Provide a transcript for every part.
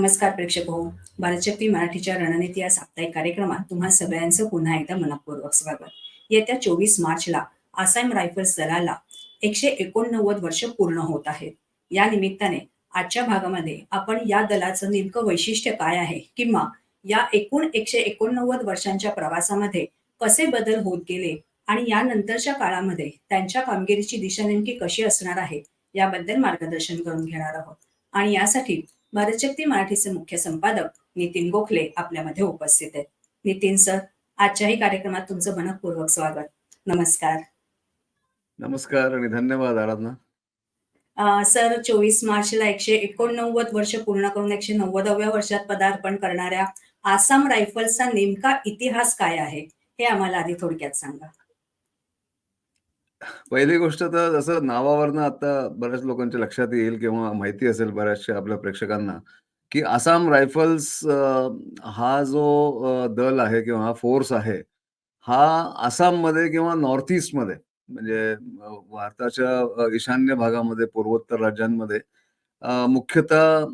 नमस्कार प्रेक्षक हो. भारतशक्ती मराठीच्या रणनीती या साप्ताहिक कार्यक्रमात तुम्हा सगळ्यांचं पुन्हा एकदा मनपूर्वक स्वागत. येत्या चोवीस मार्चला आसाम रायफल्स दलाला एकशे एकोणनव्वद वर्ष पूर्ण होत आहेत. या निमित्ताने आजच्या भागामध्ये आपण या दलाचं नेमकं वैशिष्ट्य काय आहे किंवा या एकूण एकशे एकोणनव्वद वर्षांच्या प्रवासामध्ये कसे बदल होत गेले आणि यानंतरच्या काळामध्ये त्यांच्या कामगिरीची दिशा नेमकी कशी असणार आहे याबद्दल मार्गदर्शन करून घेणार आहोत. आणि यासाठी भारतशक्ती मराठीचे मुख्य संपादक नितीन गोखले आपल्यामध्ये उपस्थित आहेत. नितीन सर आजच्याही कार्यक्रमात तुमचं मनपूर्वक स्वागत. नमस्कार. नमस्कार आणि धन्यवाद आराधना. सर चोवीस मार्चला एकशे एकोणनव्वद वर्ष पूर्ण करून एकशे नव्वदाव्या वर्षात पदार्पण करणाऱ्या आसाम रायफल्सचा नेमका इतिहास काय आहे हे आम्हाला आधी थोडक्यात सांगा. पहिली गोष्ट तर जसं नावावरनं आता बऱ्याच लोकांच्या लक्षात येईल किंवा माहिती असेल बऱ्याचशा आपल्या प्रेक्षकांना की आसाम रायफल्स हा जो दल आहे किंवा हा फोर्स आहे हा आसाममध्ये किंवा नॉर्थ ईस्टमध्ये म्हणजे भारताच्या ईशान्य भागामध्ये पूर्वोत्तर राज्यांमध्ये मुख्यतः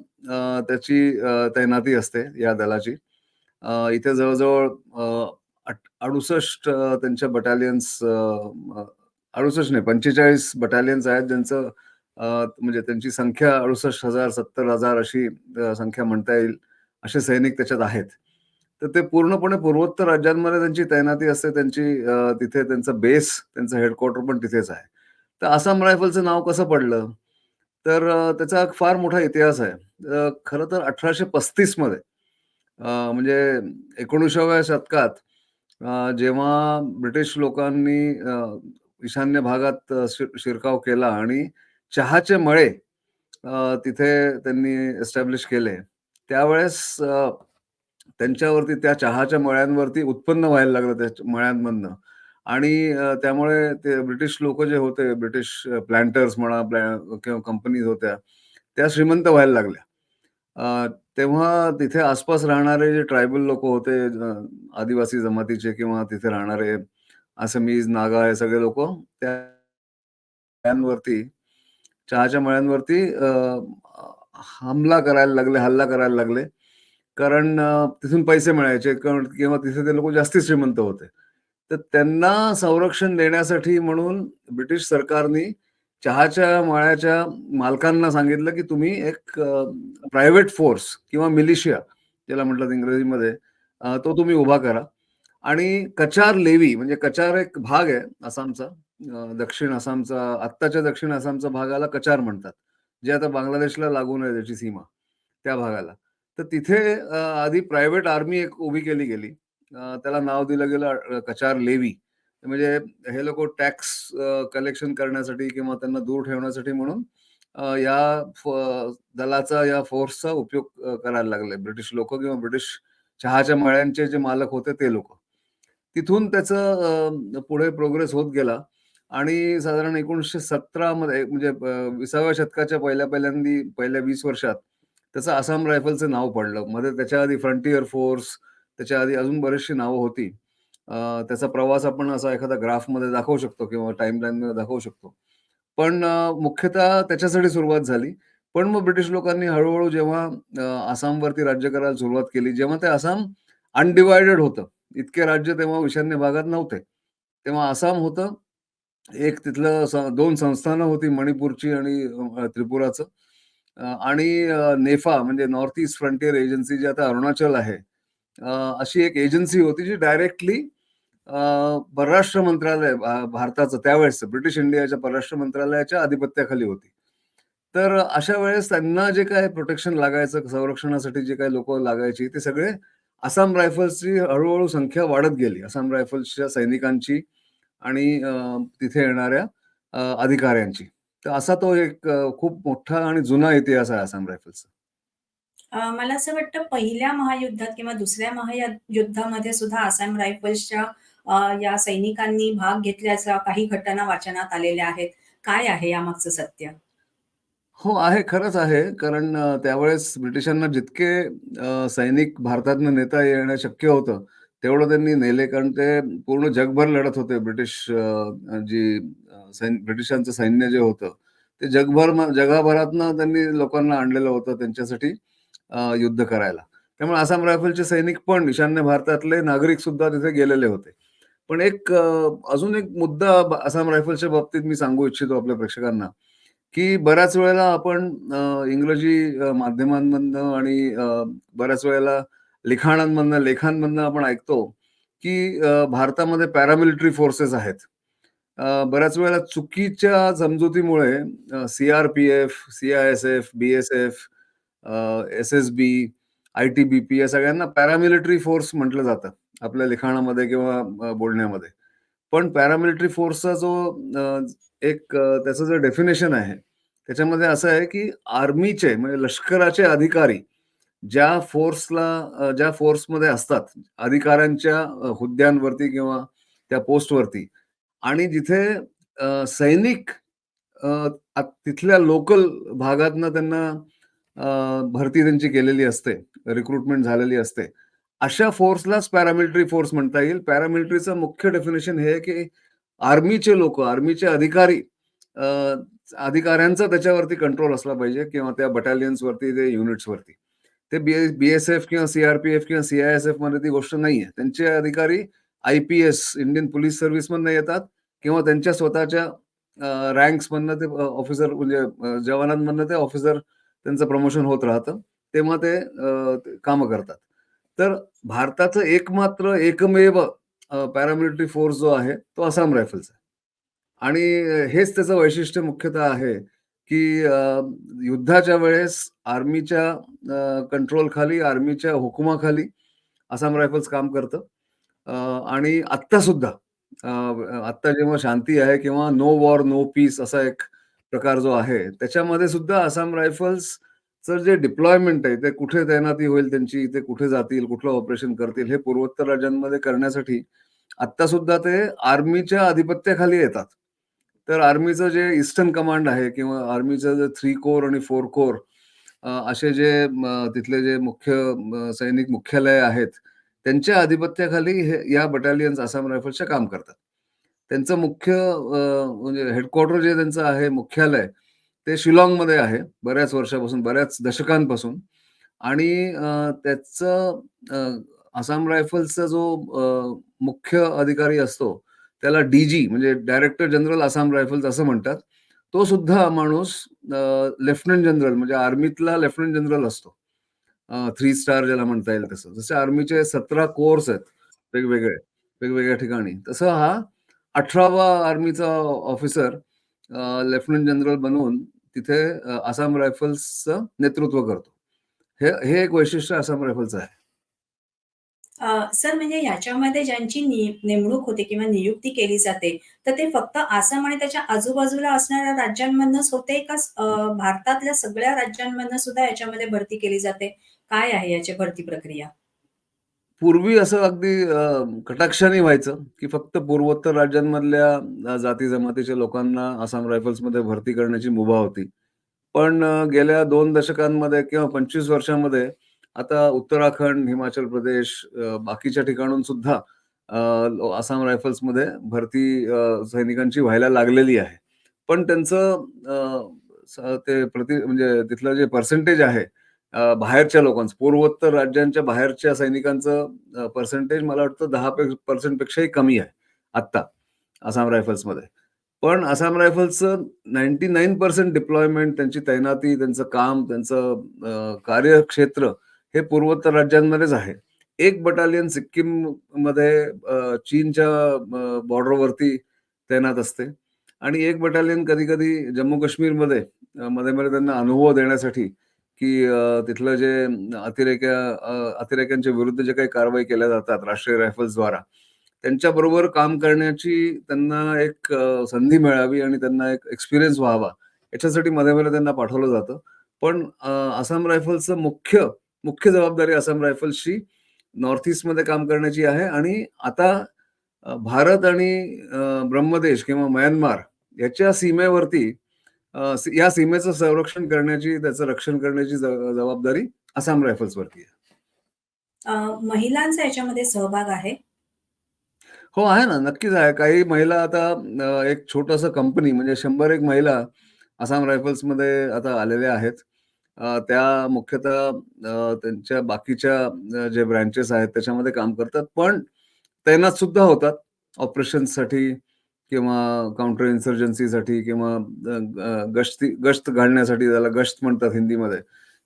त्याची तैनाती असते या दलाची. इथे जवळजवळ अडुसष्ट त्यांच्या बटालियन्स अडुसष्ट नाही पंचेचाळीस बटालियन्स आहेत ज्यांचं म्हणजे त्यांची संख्या अडुसष्ट हजार सत्तर हजार अशी संख्या म्हणता येईल असे सैनिक त्याच्यात आहेत. तर ते पूर्णपणे पूर्वोत्तर राज्यांमध्ये त्यांची तैनाती असते त्यांची तिथे त्यांचं बेस त्यांचं हेडक्वार्टर पण तिथेच आहे. तर आसाम रायफलचं नाव कसं पडलं? तर त्याचा फार मोठा इतिहास आहे. खरं तर अठराशे पस्तीसमध्ये म्हणजे एकोणीसाव्या शतकात जेव्हा ब्रिटिश लोकांनी ईशान्य भागात शिरकाव केला आणि चहाचे मळे तिथे त्यांनी एस्टॅब्लिश केले. त्यावेळेस त्यांच्यावरती त्या चहाच्या मळ्यांवरती उत्पन्न व्हायला लागलं त्या मळ्यांमधनं. आणि त्यामुळे ते ब्रिटिश लोक जे होते ब्रिटिश प्लॅन्टर्स म्हणा प्लॅ- किंवा कंपनीज होत्या त्या श्रीमंत व्हायला लागल्या. तेव्हा तिथे आसपास राहणारे जे ट्रायबल लोक होते आदिवासी जमातीचे किंवा तिथे राहणारे आसामीज नागा हे सगळे लोक त्यावरती चहाच्या मळ्यांवरती हमला करायला लागले हल्ला करायला लागले. कारण तिथून पैसे मिळायचे कारण- किंवा तिथे ते लोक जास्ती श्रीमंत होते. तर त्यांना संरक्षण देण्यासाठी म्हणून ब्रिटिश सरकारने चहाच्या मळ्याच्या मालकांना सांगितलं की तुम्ही एक प्रायव्हेट फोर्स किंवा मिलिशिया ज्याला म्हटलं इंग्रजीमध्ये तो तुम्ही उभा करा. आणि कचार लेवी म्हणजे कचार एक भाग आहे आसामचा. दक्षिण आसामचा आत्ताच्या दक्षिण आसामचा भागाला कचार म्हणतात. जे आता बांगलादेशला लागून आहे त्याची सीमा त्या भागाला. तर तिथे आधी प्रायव्हेट आर्मी एक उभी केली गेली. त्याला नाव दिलं गेलं कचार लेवी. म्हणजे हे लोक टॅक्स कलेक्शन करण्यासाठी किंवा त्यांना दूर ठेवण्यासाठी म्हणून या दलाचा या फोर्सचा उपयोग करायला लागले. ब्रिटिश लोक किंवा ब्रिटिश चहाच्या मळ्यांचे जे मालक होते ते लोक. तिथून त्याचं पुढे प्रोग्रेस होत गेला. आणि साधारण एकोणीसशे सतरा मध्ये म्हणजे विसाव्या शतकाच्या पहिल्या पहिल्यांदी पहिल्या वीस वर्षात त्याचं आसाम रायफलचं नाव पडलं. मध्ये त्याच्या आधी फ्रंटियर फोर्स त्याच्या आधी अजून बरीचशी नावं होती. त्याचा प्रवास आपण असा एखादा ग्राफमध्ये दाखवू शकतो किंवा टाईमलाईनमध्ये दाखवू शकतो. पण मुख्यतः त्याच्यासाठी सुरुवात झाली. पण मग ब्रिटिश लोकांनी हळूहळू जेव्हा आसामवरती राज्य करायला सुरुवात केली जेव्हा ते आसाम अनडिवायडेड होतं. इतके राज्य तेव्हा ईशान्य भागात नव्हते. तेव्हा आसाम होतं. एक तिथलं दोन संस्थानं होती मणिपूरची आणि त्रिपुराचं. आणि नेफा म्हणजे नॉर्थ ईस्ट फ्रंटियर एजन्सी जी आता अरुणाचल आहे. अशी एक एजन्सी होती जी डायरेक्टली परराष्ट्र मंत्रालय भारताचं त्यावेळेस ब्रिटिश इंडियाच्या परराष्ट्र मंत्रालयाच्या अधिपत्याखाली होती. तर अशा वेळेस त्यांना जे काय प्रोटेक्शन लागायचं संरक्षणासाठी जे काही लोक लागायची ते सगळे आसाम रायफल्सची हळूहळू संख्या वाढत गेली. आसाम रायफल्सच्या सैनिकांची आणि तिथे येणाऱ्या अधिकाऱ्यांची. तर असा तो एक खूप मोठा आणि जुना इतिहास आहे आसाम रायफल्सचा. मला असं वाटतं पहिल्या महायुद्धात किंवा दुसऱ्या महायुद्धामध्ये सुद्धा आसाम रायफल्सच्या या सैनिकांनी भाग घेतल्याच्या काही घटना वाचनात आलेल्या आहेत. काय आहे यामागचं सत्य? हो आहे खरंच आहे कारण अ, त्यावेळेस ब्रिटिशांना जितके अ, सैनिक भारतातनं नेता येणं शक्य होतं तेवढं त्यांनी नेले कारण ते पूर्ण जगभर लढत होते ब्रिटिश अ, जी अ, सैन ब्रिटिशांचं सैन्य जे होतं ते जगभर म- जगभरातनं त्यांनी लोकांना आणलेलं होतं त्यांच्यासाठी अ, युद्ध करायला. त्यामुळे आसाम रायफलचे सैनिक पण ईशान्य भारतातले नागरिक सुद्धा तिथे गेलेले होते. पण एक अ, अजून एक मुद्दा आसाम रायफलच्या बाबतीत मी सांगू इच्छितो आपल्या प्रेक्षकांना, की बऱ्याच वेळेला आपण इंग्रजी माध्यमांमधनं आणि बऱ्याच वेळेला लिखाणांमधनं, लेखांमधनं आपण ऐकतो, की भारतामध्ये पॅरामिलिटरी फोर्सेस आहेत. बऱ्याच वेळेला चुकीच्या समजुतीमुळे सी-आर-पी-एफ, सी-आय-एस-एफ, बी-एस-एफ, एस-एस-बी, आय-टी-बी-पी या सगळ्यांना पॅरामिलिटरी फोर्स म्हटलं जातं आपल्या लिखाणामध्ये किंवा बोलण्यामध्ये. पण पॅरामिलिटरी फोर्सचा जो एक त्याचं जे डेफिनेशन आहे, त्याच्यामध्ये असं आहे, की आर्मीचे म्हणजे लष्कराचे अधिकारी ज्या फोर्सला ज्या फोर्समध्ये असतात, अधिकाऱ्यांच्या हुद्द्यांवरती किंवा त्या पोस्टवरती आणि जिथे सैनिक तिथल्या लोकल भागातनं त्यांना भरती त्यांची केलेली असते, रिक्रुटमेंट झालेली असते. अशा फोर्सलाच पॅरामिलिटरी फोर्स म्हणता येईल. पॅरामिलिटरीचं मुख्य डेफिनेशन हे की आर्मीचे लोक आर्मीचे अधिकारी अधिकाऱ्यांचा त्याच्यावरती कंट्रोल असला पाहिजे किंवा त्या बटालियन्सवरती, ते युनिट्सवरती. ते बी बी-एस-एफ किंवा सी-आर-पी-एफ किंवा सी-आय-एस-एफमध्ये ती गोष्ट नाहीये. त्यांचे अधिकारी आय-पी-एस, इंडियन पोलीस सर्व्हिसमधनं येतात किंवा त्यांच्या स्वतःच्या रँक्स रँक्समधनं ते ऑफिसर म्हणजे जवानांमधनं ते ऑफिसर त्यांचं प्रमोशन होत राहतं. तेव्हा ते अ, कामं करतात. तर भारताचं एकमात्र एकमेव पॅरामिलिटरी फोर्स जो आहे, तो आसाम रायफल्स आहे. आणि हेच त्याचं वैशिष्ट्य मुख्यतः आहे, की युद्धाच्या वेळेस आर्मीच्या कंट्रोल कंट्रोलखाली, आर्मीच्या हुकुमाखाली आसाम रायफल्स काम करतं. आणि आत्ता सुद्धा आत्ता जेव्हा शांती आहे किंवा नो वॉर, नो पीस असा एक प्रकार जो आहे, त्याच्यामध्ये सुद्धा आसाम रायफल्सचं जे डिप्लॉयमेंट आहे, ते कुठे तैनाती होईल त्यांची, ते कुठे जातील, कुठलं ऑपरेशन करतील, हे पूर्वोत्तर राज्यांमध्ये करण्यासाठी आता सुद्धा ते आर्मीच्या अधिपत्याखाली येतात. तर आर्मीचं जे ईस्टर्न कमांड आहे किंवा आर्मीचं जे थ्री कोर आणि फोर कोर असे जे तिथले जे मुख्य सैनिक मुख्यालय आहेत, त्यांच्या अधिपत्याखाली हे या बटालियन्स आसाम रायफल्सच्या काम करतात. त्यांचं मुख्य म्हणजे हेडक्वार्टर जे त्यांचं आहे, मुख्यालय, ते शिलाँगमध्ये आहे बऱ्याच वर्षापासून, बऱ्याच दशकांपासून आणि त्याचं आसाम रायफल्सचा जो मुख्य अधिकारी असतो, त्याला डी-जी म्हणजे डायरेक्टर जनरल आसाम रायफल्स असं म्हणतात. तो सुद्धा माणूस लेफ्टनंट जनरल म्हणजे आर्मीतला लेफ्टनंट जनरल असतो. थ्री स्टार ज्याला म्हणता येईल तसं. जसे आर्मीचे 17 कोर्स आहेत वेगवेगळे, वेगवेगळ्या ठिकाणी. तसं हा 18वा आर्मीचा ऑफिसर लेफ्टनंट जनरल बनून तिथे आसाम रायफल्सचं नेतृत्व करतो. हे हे एक वैशिष्ट्य आसाम रायफलचं आहे. सर म्हणजे याच्यामध्ये ज्यांची नेमणूक होते किंवा नियुक्ती केली जाते, तर ते फक्त आसाम आणि त्याच्या आजूबाजूला असणाऱ्या राज्यांमधनच होते का भारतातल्या सगळ्या राज्यांमधनं सुद्धा याच्यामध्ये भरती केली जाते? काय आहे याची भरती प्रक्रिया? पूर्वी असं अगदी कटाक्षाने व्हायचं, की फक्त पूर्वोत्तर राज्यांमधल्या जाती-जमातीच्या लोकांना आसाम रायफल्समध्ये भरती करण्याची मुभा होती. पण गेल्या दोन दशकांमध्ये किंवा 25 वर्षांमध्ये आता उत्तराखंड, हिमाचल प्रदेश बाकीच्या ठिकाणून सुद्धा आसाम रायफल्समध्ये भरती सैनिकांची व्हायला लागलेली आहे. पण त्यांचं ते प्रति म्हणजे तिथलं जे पर्सेंटेज आहे बाहेरच्या लोकांचं, पूर्वोत्तर राज्यांच्या बाहेरच्या सैनिकांचं पर्सेंटेज मला वाटतं दहा पे पर्सेंट पेक्षाही कमी आहे आत्ता आसाम रायफल्समध्ये. पण आसाम रायफल्सचं 99% डिप्लॉयमेंट, त्यांची तैनाती, त्यांचं काम, त्यांचं कार्यक्षेत्र हे पूर्वोत्तर राज्यांमध्येच आहे. एक बटालियन सिक्कीममध्ये चीनच्या बॉर्डरवरती तैनात असते आणि एक बटालियन कधी-कधी जम्मू-काश्मीरमध्ये अ, मध्ये-मध्ये त्यांना अनुभव देण्यासाठी की तिथलं जे अतिरेक्या अतिरेक्यांच्या विरुद्ध जे काही कारवाई केल्या जातात राष्ट्रीय रायफल्सद्वारा, त्यांच्याबरोबर काम करण्याची त्यांना एक संधी मिळावी आणि त्यांना एक एक्सपिरियन्स व्हावा, याच्यासाठी मध्ये-मध्ये त्यांना पाठवलं जातं. पण आसाम रायफल्सचं मुख्य मुख्य जबाबदारी आसाम रायफल्सची नॉर्थ ईस्टमध्ये काम करण्याची आहे आणि आता भारत आणि ब्रह्मदेश किंवा म्यानमार याच्या सीमेवरती या सीमेचं संरक्षण करण्याची, त्याचं रक्षण करण्याची जबाबदारी आसाम रायफल्सवरती आहे. महिलांचा याच्यामध्ये सहभाग आहे? हो, आहे ना, नक्कीच आहे. काही महिला आता एक छोटंसं कंपनी म्हणजे 100 एक महिला आसाम रायफल्समध्ये आता आलेल्या आहेत त्या मुख्यतः त्यांच्या बाकीच्या जे ब्रँचेस आहेत त्याच्यामध्ये काम करतात. पण तैनात सुद्धा होतात ऑपरेशनसाठी किंवा काउंटर इन्सर्जन्सीसाठी किंवा गश्ती गश्त घालण्यासाठी त्याला गश्त म्हणतात हिंदीमध्ये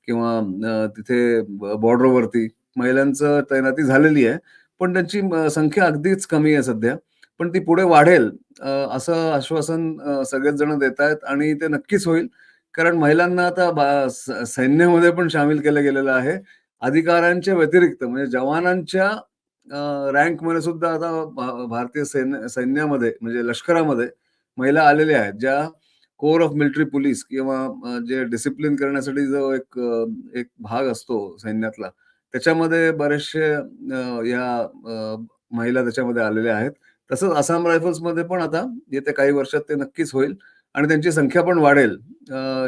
किंवा तिथे बॉर्डरवरती महिलांचं तैनाती झालेली आहे. पण त्यांची संख्या अगदीच कमी आहे सध्या. पण ती पुढे वाढेल असं आश्वासन सगळेच जण देतायत आणि ते नक्कीच होईल. कारण महिलांना आता सैन्यामध्ये पण सामील केलं गेलेलं आहे. अधिकारांच्या व्यतिरिक्त म्हणजे जवानांच्या रँकमध्ये सुद्धा आता भारतीय सैन्य सैन्यामध्ये म्हणजे लष्करामध्ये महिला आलेल्या आहेत. ज्या कोर ऑफ मिलिटरी पोलीस किंवा जे डिसिप्लिन करण्यासाठी जो एक एक भाग असतो सैन्यातला, त्याच्यामध्ये बरेचसे या महिला त्याच्यामध्ये आलेल्या आहेत. तसंच आसाम रायफल्समध्ये पण आता येत्या काही वर्षात ते नक्कीच होईल आणि त्यांची संख्या पण वाढेल.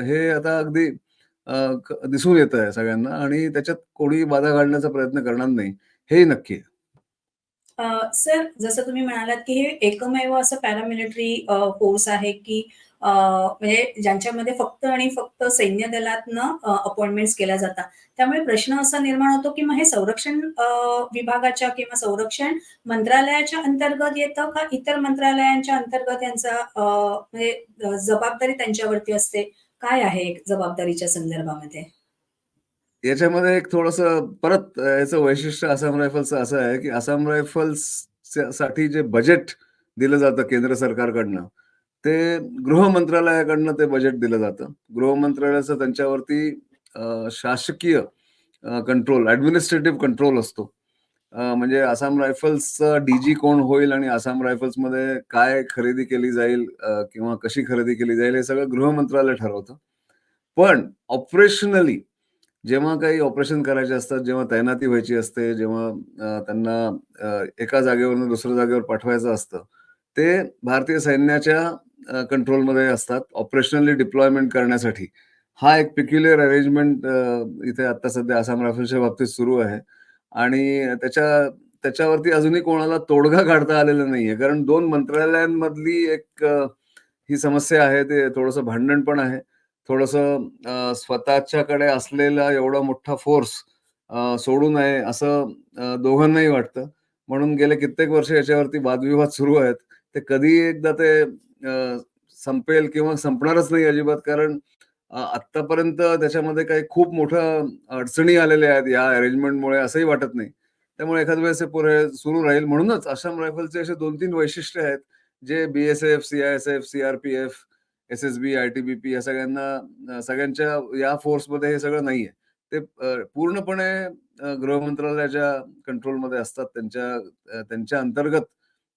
हे आता अगदी दिसून येत दिसून येतंय सगळ्यांना आणि त्याच्यात कोणी बाधा घालण्याचा प्रयत्न करणार नाही, हे नक्की आहे. सर जसं तुम्ही म्हणालात, की हे एकमेव असं पॅरामिलिटरी फोर्स आहे, की म्हणजे ज्यांच्यामध्ये फक्त आणि फक्त सैन्य दलातनं अपॉइंटमेंट अपॉइंटमेंट्स केल्या जातात. त्यामुळे प्रश्न असा निर्माण होतो, की मग हे संरक्षण विभागाच्या किंवा संरक्षण मंत्रालयाच्या अंतर्गत येतं का इतर मंत्रालयांच्या अंतर्गत यांचा म्हणजे जबाबदारी त्यांच्यावरती असते? काय आहे जबाबदारीच्या संदर्भामध्ये? याच्यामध्ये एक थोडस परत याचं वैशिष्ट्य आसाम रायफल्सचं असं आहे, की आसाम रायफल्ससाठी जे बजेट दिलं जातं केंद्र सरकारकडनं, ते गृह मंत्रालयाकडनं ते बजेट दिलं जातं. गृह मंत्रालयाचं त्यांच्यावरती शासकीय कंट्रोल, ऍडमिनिस्ट्रेटिव्ह कंट्रोल असतो. म्हणजे आसाम रायफल्सचा डी-जी कोण होईल आणि आसाम रायफल्समध्ये काय खरेदी केली जाईल किंवा कशी खरेदी केली जाईल, हे सगळं गृह मंत्रालय ठरवतं. पण ऑपरेशनली जेव्हा काही ऑपरेशन करायचे असतात, जेव्हा तैनाती व्हायची असते, जेव्हा त्यांना एका जागेवरून दुसऱ्या जागेवर पाठवायचं असतं, ते भारतीय सैन्याच्या कंट्रोलमध्ये असतात ऑपरेशनली डिप्लॉयमेंट करण्यासाठी. हा एक पिक्युलर अरेंजमेंट इथे आता सध्या आसाम रायफल्सच्या बाबतीत सुरू आहे आणि त्याच्या त्याच्यावरती अजूनही कोणाला तोडगा काढता आलेला नाहीये. कारण दोन मंत्रालयांमधली एक ही समस्या आहे. ते थोडंसं भांडण पण आहे. थोडंसं स्वतःच्याकडे असलेला एवढा मोठा फोर्स सोडू नये असं दोघांनाही वाटतं. म्हणून गेले कित्येक वर्ष याच्यावरती वादविवाद सुरू आहेत. ते कधी एकदा ते संपेल किंवा संपणारच नाही अजिबात कारण आतापर्यंत आत्तापर्यंत त्याच्यामध्ये काही खूप मोठ्या अडचणी आलेल्या आहेत या अरेंजमेंटमुळे असंही वाटत नाही. त्यामुळे एखाद्या वेळेस पुढे सुरू राहील. म्हणूनच आसाम रायफलचे असे 2-3 वैशिष्ट्य आहेत, जे बी-एस-एफ, सी-आय-एस-एफ, सी-आर-पी-एफ, एस-एस-बी, आय-टी-बी-पी या सगळ्यांना सगळ्यांच्या या फोर्समध्ये हे सगळं नाहीये. ते पूर्णपणे गृह मंत्रालयाच्या कंट्रोलमध्ये असतात. त्यांच्या त्यांच्या अंतर्गत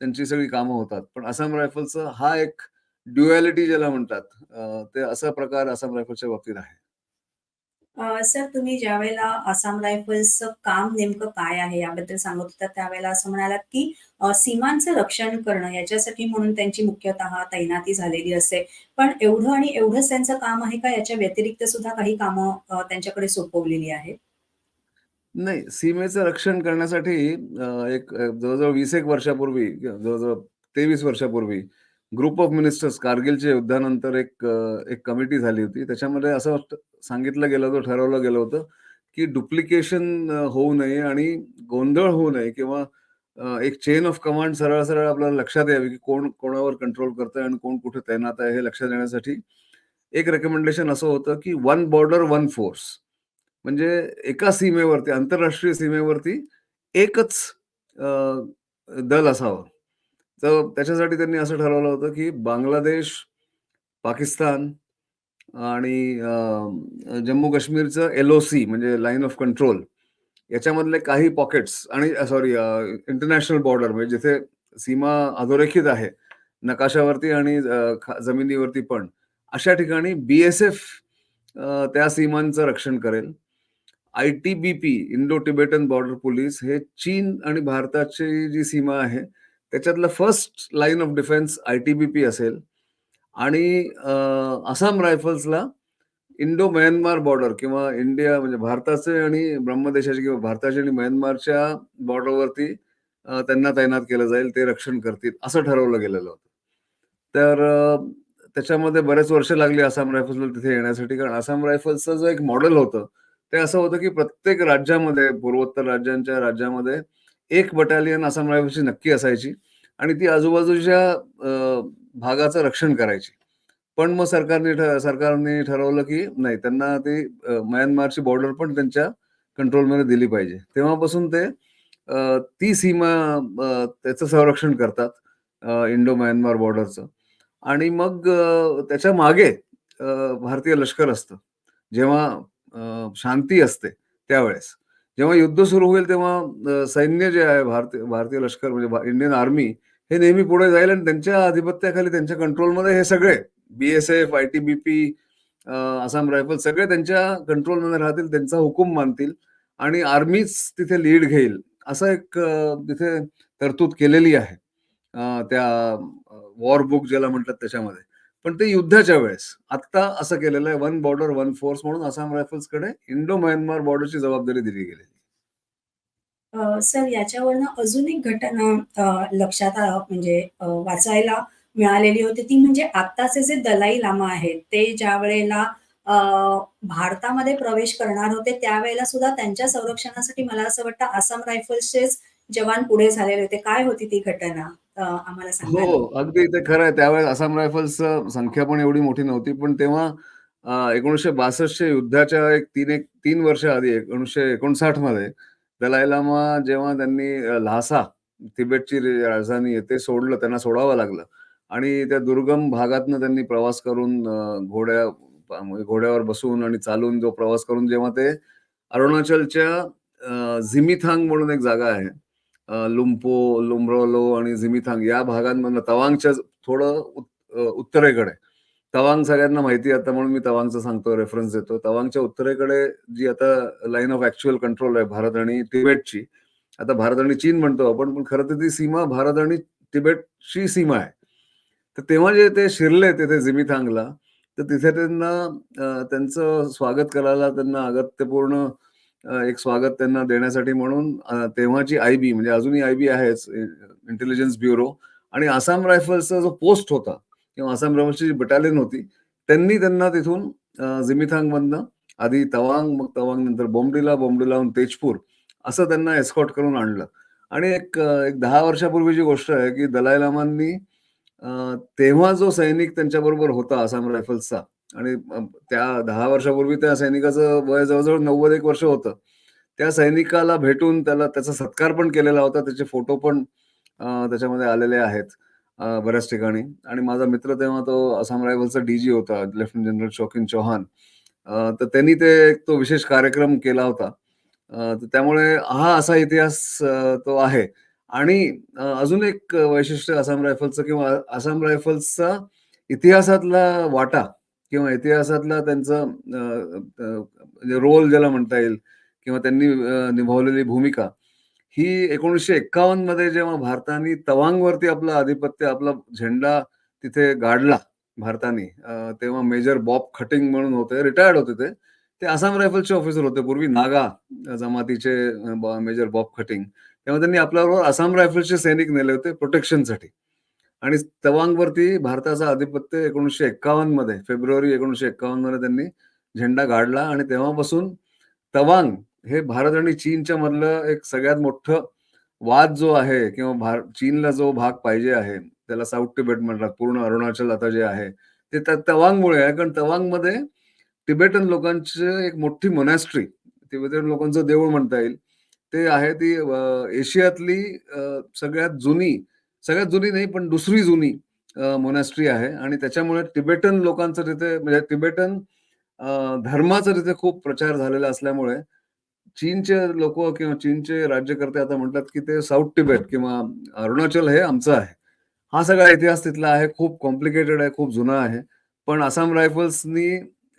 त्यांची सगळी कामं होतात. पण आसाम रायफलचा हा एक ड्युएलिटी ज्याला म्हणतात ते असा प्रकार आसाम रायफलच्या बाबतीत आहे. सर तुम्ही ज्यावेळेला आसाम रायफल्सचं काम नेमकं काय आहे याबद्दल सांगत होता, त्यावेळेला असं म्हणालात, की सीमांचं रक्षण करणं याच्यासाठी म्हणून त्यांची मुख्यतः तैनाती झालेली असते. पण एवढं आणि एवढंच त्यांचं काम आहे का याच्या व्यतिरिक्त सुद्धा काही कामं त्यांच्याकडे सोपवलेली आहेत? नाही, सीमेचं रक्षण करण्यासाठी अ, एक अ, जवळ-जवळ 20 एक वर्षापूर्वी किंवा जवळ-जवळ 23 वर्षापूर्वी ग्रुप ऑफ मिनिस्टर्स कारगिलच्या युद्धानंतर एक अ, एक कमिटी झाली होती. त्याच्यामध्ये असं सांगितलं गेलं होतं, ठरवलं गेलं होतं, की डुप्लिकेशन अ, होऊ नये आणि गोंधळ होऊ नये किंवा अ, एक चेन ऑफ कमांड सरळ-सरळ आपल्याला लक्षात यावी, की कोण कोणावर कंट्रोल करतंय आणि कोण कुठे तैनात आहे हे लक्षात येण्यासाठी एक रिकमेंडेशन असं होतं, की वन बॉर्डर, वन फोर्स. म्हणजे एका सीमेवरती, आंतरराष्ट्रीय सीमेवरती एकच दल असावं. तर त्याच्यासाठी त्यांनी असं ठरवलं होतं, की बांगलादेश, पाकिस्तान आणि जम्मू-काश्मीरचं एल-ओ-सी म्हणजे लाईन ऑफ कंट्रोल याच्यामधले काही पॉकेट्स आणि सॉरी इंटरनॅशनल बॉर्डर म्हणजे जिथे सीमा अधोरेखित आहे, नकाशावरती आणि खा जमिनीवरती पण. अशा ठिकाणी बी-एस-एफ त्या सीमांचं रक्षण करेल. I T B P, Indo Tibetan border police हे चीन आणि भारताची जी सीमा आहे, त्याच्यातलं first line of defence I T B P असेल आणि आसाम रायफल्सला इंडो म्यानमार बॉर्डर किंवा इंडिया म्हणजे भारताचे आणि ब्रह्मदेशाचे किंवा भारताचे आणि म्यानमारच्या बॉर्डरवरती त्यांना तैनात केलं जाईल. ते रक्षण करतील, असं ठरवलं गेलेलं होतं. तर त्याच्यामध्ये बरेच वर्ष लागली आसाम रायफल्सला तिथे येण्यासाठी कारण आसाम रायफल्सचं जो एक मॉडेल होतं ते असं होतं की प्रत्येक राज्यामध्ये पूर्वोत्तर राज्यांच्या राज्यामध्ये एक बटालियन आसाम रायफल्सची नक्की असायची आणि ती आजूबाजूच्या भागाचं रक्षण करायची. पण मग सरकारने सरकारने ठरवलं की नाही त्यांना ती म्यानमारची बॉर्डर पण त्यांच्या कंट्रोलमध्ये दिली पाहिजे. तेव्हापासून ते ती सीमा त्याचं संरक्षण करतात इंडो म्यानमार बॉर्डरचं आणि मग त्याच्यामागे भारतीय लष्कर असतं. जेव्हा शांती असते त्यावेळेस. जेव्हा युद्ध सुरू होईल तेव्हा सैन्य जे आहे भारतीय भारतीय लष्कर म्हणजे इंडियन आर्मी हे नेहमी पुढे जाईल आणि त्यांच्या आधिपत्याखाली त्यांच्या कंट्रोलमध्ये हे सगळे BSF I T B P Assam rifle सगळे त्यांच्या कंट्रोलमध्ये राहतील त्यांचा हुकूम मानतील आणि आर्मीच तिथे लीड घेईल असं एक तिथे तरतूद केलेली आहे. त्या वॉर बुक ज्याला म्हणतात त्याच्यामध्ये. पण ते युद्धाच्या वेळेस. आत्ता असं केलेलं आहे वन बॉर्डर वन फोर्स म्हणून आसाम रायफल्सकडे इंडो म्यानमार बॉर्डरची जबाबदारी दिली गेलेली. सर याच्यावरनं अजून एक घटना लक्षात म्हणजे वाचायला मिळालेली होती. ती म्हणजे आत्ताचे जे दलाई लामा आहेत ते ज्या वेळेला भारतामध्ये प्रवेश करणार होते त्यावेळेला सुद्धा त्यांच्या संरक्षणासाठी मला असं वाटतं आसाम रायफल्सचेच जवान पुढे झालेले होते. काय होती ती घटना? अ, आम्हाला सांगाल हो अगदी ते खरं आहे. त्यावेळेस आसाम रायफल्स संख्या पण एवढी मोठी नव्हती पण तेव्हा एकोणीसशे बासष्टच्या युद्धाच्या एक तीन एक तीन वर्ष आधी एकोणीसशे एकोणसाठमध्ये दलाई लामा जेव्हा त्यांनी अ, ल्हासा तिबेटची रे- राजधानी आहे ते सोडलं त्यांना सोडावं लागलं. आणि त्या दुर्गम भागातनं त्यांनी प्रवास करून अ, घोड्या म्हणजे घोड्यावर बसून आणि चालून जो प्रवास करून जेव्हा ते अरुणाचलच्या अ, झिमिथांग म्हणून एक जागा आहे लुम्पो लुंपो लुम्रोलो आणि झिमिथांग या भागांमधनं तवांगच्या थोडं उत- उत्तरेकडे. तवांग सगळ्यांना माहिती आहे आता म्हणून मी तवांगचं सांगतो रेफरन्स देतो. तवांगच्या उत्तरेकडे जी आता लाईन ऑफ ऍक्च्युअल कंट्रोल आहे भारत आणि तिबेटची आता भारत आणि चीन म्हणतो आपण पण खरं तर ती सीमा भारत आणि तिबेटची सीमा आहे. तर तेव्हा जे ते शिरले तिथे झिमिथांगला तर तिथे त्यांना त्यांचं स्वागत करायला त्यांना अगत्यपूर्ण एक स्वागत त्यांना देण्यासाठी म्हणून तेव्हाची आय बी म्हणजे अजूनही आय बी आहेच इंटेलिजन्स ब्युरो आणि आसाम रायफल्सचा जो पोस्ट होता किंवा आसाम रायफल्सची जी बटालियन होती त्यांनी त्यांना तिथून जिमिथांगमधनं आधी तवांग मग तवांग नंतर बोमडिला बोमडिलाहून तेजपूर असं त्यांना एस्कॉट करून आणलं. आणि एक एक दहा वर्षापूर्वीची गोष्ट आहे की दलाई लामांनी तेव्हा जो सैनिक त्यांच्याबरोबर होता आसाम रायफल्सचा आणि त्या दहा वर्षापूर्वी त्या सैनिकाचं वय जवळजवळ नव्वद एक वर्ष होतं. त्या सैनिकाला भेटून त्याला त्याचा सत्कार पण केलेला होता. त्याचे फोटो पण त्याच्यामध्ये आलेले आहेत बऱ्याच ठिकाणी. आणि माझा मित्र तेव्हा तो आसाम रायफलचा डीजी होता लेफ्टनंट जनरल शौकीन चौहान. तर त्यांनी ते एक तो विशेष कार्यक्रम केला होता. तर त्यामुळे हा असा इतिहास तो आहे. आणि अजून एक वैशिष्ट्य आसाम रायफलचं किंवा आसाम रायफल्सचा इतिहासातला वाटा किंवा इतिहासातला त्यांचं रोल म्हणजे ज्याला म्हणता येईल किंवा त्यांनी निभावलेली भूमिका ही एकोणीसशे एक्कावन्नमध्ये जेव्हा भारताने तवांगवरती आपलं आधिपत्य आपला झेंडा तिथे गाडला भारताने तेव्हा मेजर बॉब खटिंग म्हणून होते रिटायर्ड होते ते. ते आसाम रायफलचे ऑफिसर होते पूर्वी नागा जमातीचे मेजर बॉब खटिंग. तेव्हा त्यांनी आपल्याबरोबर आसाम रायफलचे सैनिक नेले होते प्रोटेक्शनसाठी आणि तवांगवरती भारताचं आधिपत्य एकोणीसशे एक्कावन्नमध्ये फेब्रुवारी एकोणीसशे एक्कावन्नमध्ये त्यांनी झेंडा गाडला आणि तेव्हापासून तवांग हे भारत आणि चीनच्या मधलं एक सगळ्यात मोठं वाद जो आहे किंवा भार चीनला जो भाग पाहिजे आहे त्याला साऊथ तिबेट म्हणतात पूर्ण अरुणाचल आता जे आहे ते त्या तवांगमुळे आहे. कारण तवांगमध्ये तिबेटन लोकांची एक मोठी मोनॅस्ट्री तिबेटन लोकांचं देऊळ म्हणता येईल ते आहे ती एशियातली सगळ्यात जुनी सगळ्यात जुनी नाही पण दुसरी जुनी मोनॅस्ट्री आहे. आणि त्याच्यामुळे तिबेटन लोकांचं तिथे म्हणजे तिबेटन धर्माचा तिथे खूप प्रचार झालेला असल्यामुळे चीनचे लोक किंवा चीनचे राज्यकर्ते आता म्हणतात की ते साऊथ तिबेट किंवा अरुणाचल हे आमचं आहे. हा सगळा इतिहास तिथला आहे खूप कॉम्प्लिकेटेड आहे खूप जुना आहे. पण आसाम रायफल्सनी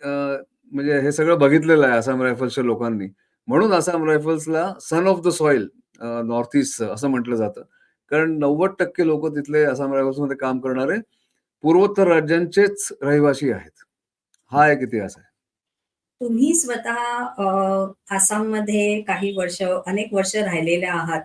म्हणजे हे सगळं बघितलेलं आहे आसाम रायफल्सच्या लोकांनी. म्हणून Assam रायफल्सला son of the soil north east असं म्हटलं जातं. कारण नव्वद टक्के लोक तिथले आसाम रायफल्समध्ये काम करणारे पूर्वोत्तर राज्यांचेच रहिवासी आहेत हा एक इतिहास आहे तुम्ही स्वतः आसाममध्ये काही वर्ष अनेक वर्ष राहिलेले आहात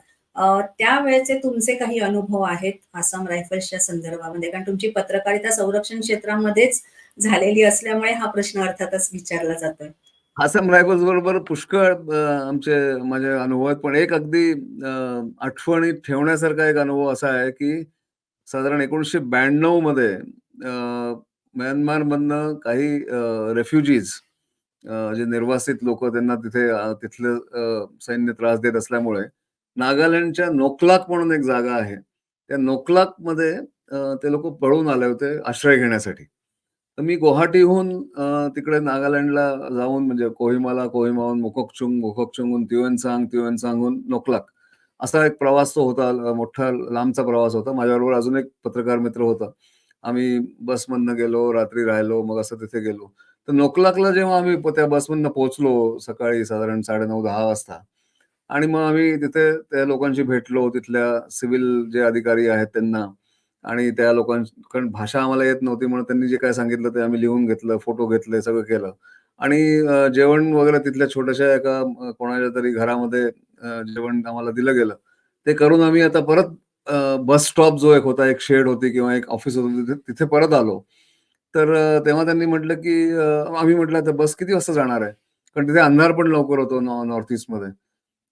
त्यावेळेचे तुमचे काही अनुभव आहेत आसाम रायफल्सच्या संदर्भामध्ये? कारण तुमची पत्रकारिता संरक्षण क्षेत्रामध्येच झालेली असल्यामुळे हा प्रश्न अर्थातच विचारला जातोय. आसाम रायफल्स बरोबर पुष्कळ आमचे माझे अनुभव आहेत. पण एक अगदी आठवणीत ठेवण्यासारखा एक अनुभव असा आहे, की साधारण 1992 मध्ये अ, म्यानमारमधनं काही रेफ्युजीज जे निर्वासित लोक त्यांना तिथे तिथलं सैन्य त्रास देत असल्यामुळे नागालँडच्या नोकलाक म्हणून एक जागा आहे. त्या नोकलाकमध्ये ते लोक पळून आले होते आश्रय घेण्यासाठी. तर मी गुवाहाटीहून अ, तिकडे नागालँडला जाऊन म्हणजे कोहिमाला, कोहिमाहून मोकोकचुंग, मोकोकचुंगहून त्युएनसांग, त्युएनसांगहून नोकलाक असा एक प्रवास तो होता. अ, मोठा लांबचा प्रवास होता. माझ्याबरोबर अजून एक पत्रकार मित्र होता. आम्ही बसमधनं गेलो, रात्री राहिलो, मग असं तिथे गेलो. तर नोकलाकला जेव्हा आम्ही प त्या बसमधनं पोहोचलो सकाळी साधारण 9:30-10 वाजता आणि मग आम्ही तिथे त्या लोकांशी भेटलो. तिथल्या सिव्हिल जे अधिकारी आहेत त्यांना आणि त्या लोकांकडून भाषा आम्हाला येत नव्हती म्हणून त्यांनी जे काय सांगितलं ते आम्ही लिहून घेतलं, फोटो घेतले, सगळं केलं आणि जेवण वगैरे तिथल्या छोट्याशा एका कोणाच्या तरी घरामध्ये जेवण आम्हाला दिलं गेलं. ते करून आम्ही आता परत बस स्टॉप जो एक होता, एक शेड होती किंवा एक ऑफिस होतं तिथे परत आलो. तर तेव्हा त्यांनी म्हटलं, की आम्ही म्हटलं, तर बस किती वाजता जाणार आहे?" कारण तिथे अंधार पण लवकर होतो नॉर्थ ईस्टमध्ये.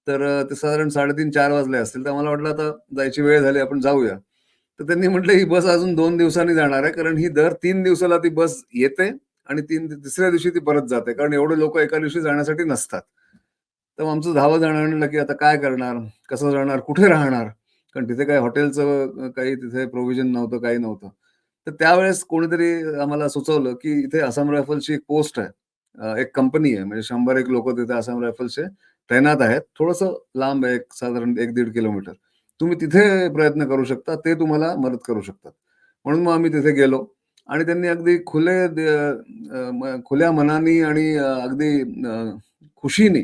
तर ते साधारण 3:30-4 वाजले असतील. तर आम्हाला वाटलं आता जायची वेळ झाली, आपण जाऊया. तर त्यांनी म्हटलं, "ही बस अजून दोन दिवसांनी जाणार आहे, कारण ही दर तीन दिवसाला ती बस येते आणि तीन तिसऱ्या दिवशी ती परत जाते. कारण एवढे लोक एका दिवशी जाण्यासाठी नसतात." तर आमचं धावं जाणं म्हणलं, की आता काय करणार? कसं जाणार? कुठे राहणार? कारण तिथे काही हॉटेलचं काही तिथे प्रोव्हिजन नव्हतं, काही नव्हतं. तर त्यावेळेस कोणीतरी आम्हाला सुचवलं, की इथे आसाम रायफलची एक पोस्ट आहे. एक कंपनी आहे. म्हणजे शंभर एक लोक तिथे आसाम रायफलचे तैनात आहेत. थोडंसं लांब आहे, एक साधारण एक दीड किलोमीटर. तुम्ही तिथे प्रयत्न करू शकता. ते तुम्हाला मदत करू शकतात. म्हणून मग आम्ही तिथे गेलो आणि त्यांनी अगदी खुले खुल्या मनाने आणि अगदी खुशीने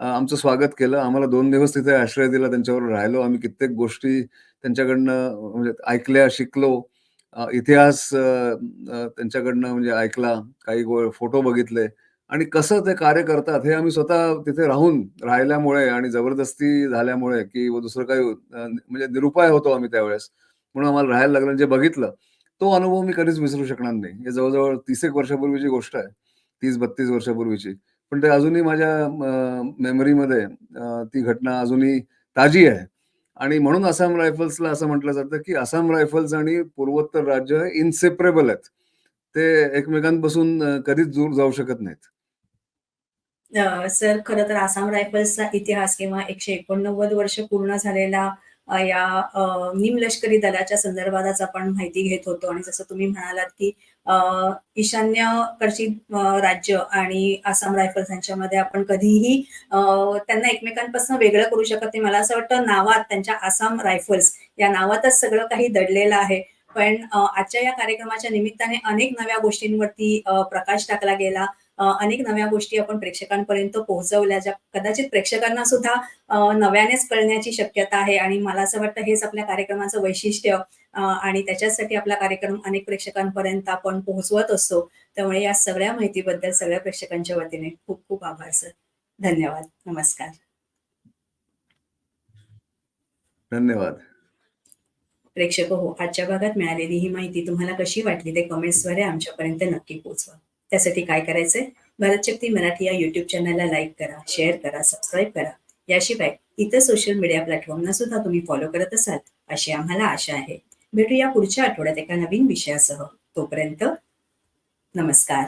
आमचं स्वागत केलं. आम्हाला दोन दिवस तिथे आश्रय दिला. त्यांच्यावर राहिलो. आम्ही कित्येक गोष्टी त्यांच्याकडनं म्हणजे ऐकल्या, शिकलो. इतिहास त्यांच्याकडनं म्हणजे ऐकला. काही फोटो बघितले आणि कसं ते कार्य करतात हे आम्ही स्वतः तिथे राहून राहिल्यामुळे आणि जबरदस्ती झाल्यामुळे की दुसरं काही म्हणजे निरुपाय होतो आम्ही त्यावेळेस. म्हणून आम्हाला राहायला लागलं जे बघितलं, तो अनुभव मी कधीच विसरू शकणार नाही. हे जवळजवळ तीस एक वर्षापूर्वीची गोष्ट आहे. 30-32 वर्षापूर्वीची. पण ते अजूनही माझ्या मेमरीमध्ये ती घटना अजूनही ताजी आहे. आणि म्हणून आसाम रायफल्सला असं म्हटलं जातं, की आसाम रायफल्स आणि पूर्वोत्तर राज्य हे इन्सेपरेबल आहेत. ते एकमेकांपासून कधीच दूर जाऊ शकत नाहीत. सर खरं तर आसाम रायफल्सचा इतिहास किंवा 189 वर्ष पूर्ण झालेला या निमलष्करी दलाच्या संदर्भातच आपण माहिती घेत होतो आणि जसं तुम्ही म्हणालात, की ईशान्यकडची राज्य आणि आसाम रायफल्स यांच्यामध्ये आपण कधीही अ, त्यांना एकमेकांपासून वेगळं करू शकत नाही. मला असं वाटतं नावात त्यांच्या आसाम रायफल्स या नावातच सगळं काही दडलेलं आहे. पण आजच्या या कार्यक्रमाच्या निमित्ताने अनेक नव्या गोष्टींवरती प्रकाश टाकला गेला. अनेक नव्या गोष्टी आपण प्रेक्षकांपर्यंत पोहोचवल्या, ज्या कदाचित प्रेक्षकांना सुद्धा नव्यानेच कळण्याची शक्यता आहे आणि मला असं वाटतं हेच आपल्या कार्यक्रमाचं वैशिष्ट्य आणि त्याच्याचसाठी आपला कार्यक्रम अनेक प्रेक्षकांपर्यंत आपण पोहोचवत असतो. त्यामुळे या सगळ्या माहितीबद्दल सगळ्या प्रेक्षकांच्या वतीने खूप खूप आभार सर. धन्यवाद. नमस्कार. धन्यवाद. प्रेक्षक हो, आजच्या भागात मिळालेली ही माहिती तुम्हाला कशी वाटली ते कमेंट्सद्वारे आमच्यापर्यंत नक्की पोहोचवा. त्यासाठी काय करायचंय? भारत शक्ती मराठी या युट्यूब चॅनलला लाईक करा, शेअर करा, सबस्क्राईब करा. याशिवाय इतर सोशल मीडिया प्लॅटफॉर्मना सुद्धा तुम्ही फॉलो करत असाल, अशी आम्हाला आशा आहे. भेटूया पुढच्या आठवड्यात एका नवीन विषयासह. तोपर्यंत नमस्कार.